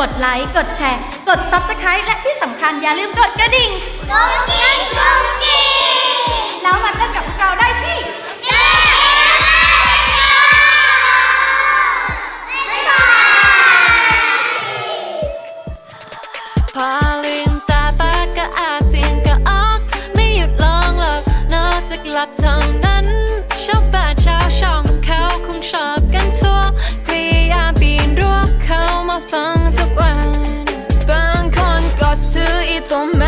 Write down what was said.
อย่าลืมกดไลค์ กดแชร์ กด Subscribe และที่สำคัญอย่าลืมกดกระดิ่ง กุ๊กกิ๊กกุ๊กกิ๊กแล้วมาเล่นกับพวกเราได้ที่เ poquito.